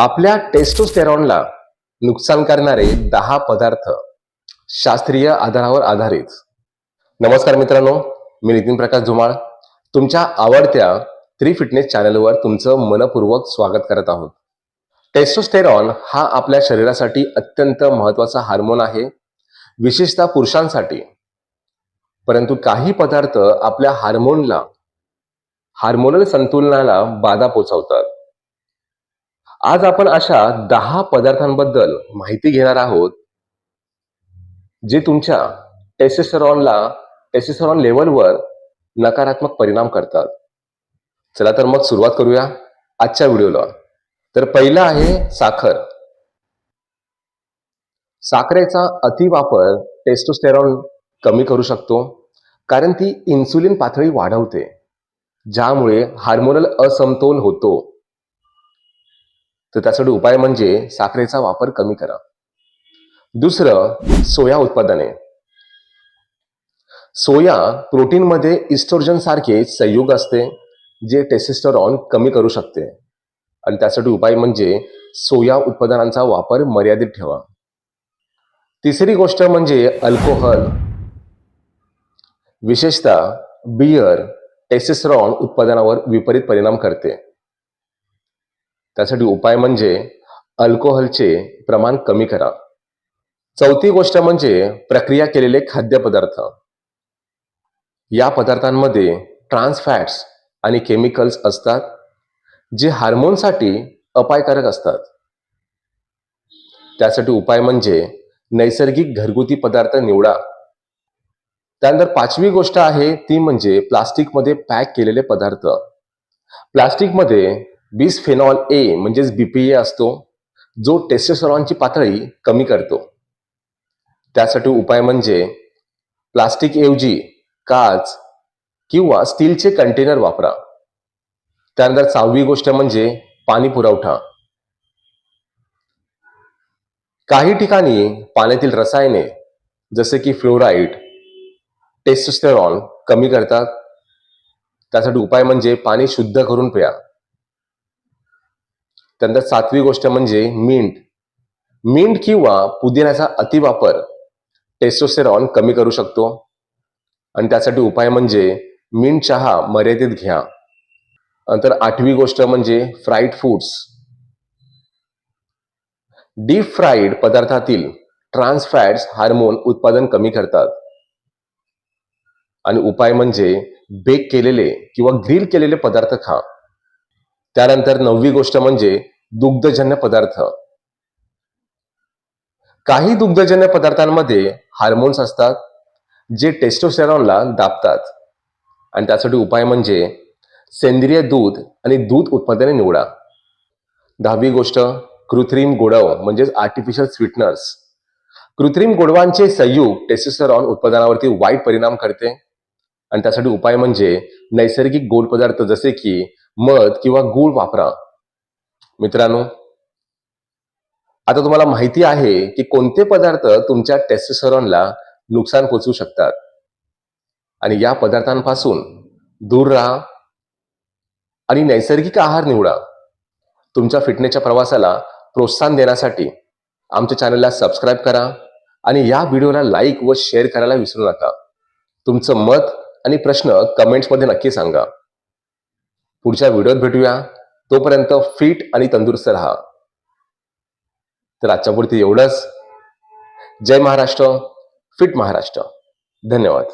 आपल्या टेस्टोस्टेरॉनला नुकसान करणारे दहा पदार्थ शास्त्रीय आधारावर आधारित. नमस्कार मित्रांनो मी नितीन प्रकाश धुमाळ. तुमच्या आवडत्या थ्री फिटनेस चॅनलवर तुमचं मनपूर्वक स्वागत करत आहोत. टेस्टोस्टेरॉन हा आपल्या शरीरासाठी अत्यंत महत्त्वाचा हार्मोन आहे. विशेषतः पुरुषांसाठी. परंतु काही पदार्थ आपल्या हार्मोनला हार्मोनल संतुलनाला बाधा पोचवतात आज आपण अशा दहा पदार्थांबद्दल माहिती घेणार आहोत जे तुमच्या टेसेसरॉनला टेसेसरॉन लेवलवर नकारात्मक परिणाम करतात. चला तर मग सुरुवात करूया आजच्या व्हिडिओला. तर पहिला आहे साखर. साखरेचा अतिवापर टेस्टोस्टेरॉन कमी करू शकतो कारण ती इन्सुलिन पातळी वाढवते ज्यामुळे हार्मोनल असमतोल होतो. तर त्यासाठी उपाय म्हणजे साखरेचा वापर कमी करा. दुसरं सोया उत्पादने. सोया प्रोटीनमध्ये इस्ट्रोजन सारखे संयुग असते जे टेसिस्टरॉन कमी करू शकते. आणि त्यासाठी उपाय म्हणजे सोया उत्पादनांचा वापर मर्यादित ठेवा. तिसरी गोष्ट म्हणजे अल्कोहोल. विशेषतः बियर टेसिस्ट्रॉन उत्पादनावर विपरीत परिणाम करते. त्यासाठी उपाय म्हणजे अल्कोहोलचे प्रमाण कमी करा. चौथी गोष्ट म्हणजे प्रक्रिया केलेले खाद्यपदार्थ. या पदार्थांमध्ये ट्रान्स फॅट्स आणि केमिकल्स असतात जे हार्मोनसाठी अपायकारक असतात. त्यासाठी उपाय म्हणजे नैसर्गिक घरगुती पदार्थ निवडा. त्यानंतर पाचवी गोष्ट आहे ती म्हणजे प्लास्टिकमध्ये पॅक केलेले पदार्थ. प्लास्टिकमध्ये बिसफेनॉल ए म्हणजेच बीपीए असतो जो टेस्टोस्टेरॉनची पातळी कमी करतो. त्यासाठी उपाय म्हणजे प्लास्टिक ऐवजी काच किंवा स्टीलचे कंटेनर वापरा. त्यानंतर सहावी गोष्ट म्हणजे पाणी पुरवठा. काही ठिकाणी पाण्यातील रसायने जसे की फ्लोराईड टेस्टोस्टेरॉन कमी करतात. त्यासाठी उपाय म्हणजे पाणी शुद्ध करून प्या. त्यानंतर सातवी गोष्ट म्हणजे मिंट मिंट किंवा पुदिन्याचा अतिवापर टेस्टोस्टेरॉन कमी करू शकतो. आणि त्यासाठी उपाय म्हणजे मिंट चहा मर्यादित घ्या. नंतर आठवी गोष्ट म्हणजे फ्राईड फूड्स डीप फ्राईड पदार्थातील ट्रान्स फॅट्स हार्मोन उत्पादन कमी करतात. आणि उपाय म्हणजे बेक केलेले किंवा ग्रिल केलेले पदार्थ खा. त्यानंतर नववी गोष्ट म्हणजे दुग्धजन्य पदार्थ. काही दुग्धजन्य पदार्थांमध्ये हार्मोन्स असतात जे टेस्टोस्टेरॉनला दाबतात. आणि त्यासाठी उपाय म्हणजे सेंद्रिय दूध आणि दूध उत्पादने निवडा. दहावी गोष्ट कृत्रिम गोडव म्हणजेच आर्टिफिशियल स्वीटनर्स कृत्रिम गोडवांचे संयुग टेस्टोस्टेरॉन उत्पादनावरती वाईट परिणाम करते. आणि त्यासाठी उपाय म्हणजे नैसर्गिक गोड पदार्थ जसे की मध किंवा गूळ वापरा. मित्रांनो आता तुम्हाला माहिती आहे की कोणते पदार्थ तुमच्या टेस्टोस्टेरॉनला नुकसान पोचवू शकतात? आणि या पदार्थांपासून दूर राहा आणि नैसर्गिक आहार निवडा. तुमच्या फिटनेसच्या प्रवासाला प्रोत्साहन देण्यासाठी आमच्या चॅनलला सबस्क्राईब करा आणि या व्हिडिओला लाईक व शेअर करायला विसरू नका. तुमचं मत आणि प्रश्न कमेंट्समध्ये नक्की सांगा. पुढच्या व्हिडिओत भेटूया. तोपर्यंत फिट आणि तंदुरुस्त राहा. तर आजच्या पुरती एवढंच. जय महाराष्ट्र. फिट महाराष्ट्र. धन्यवाद.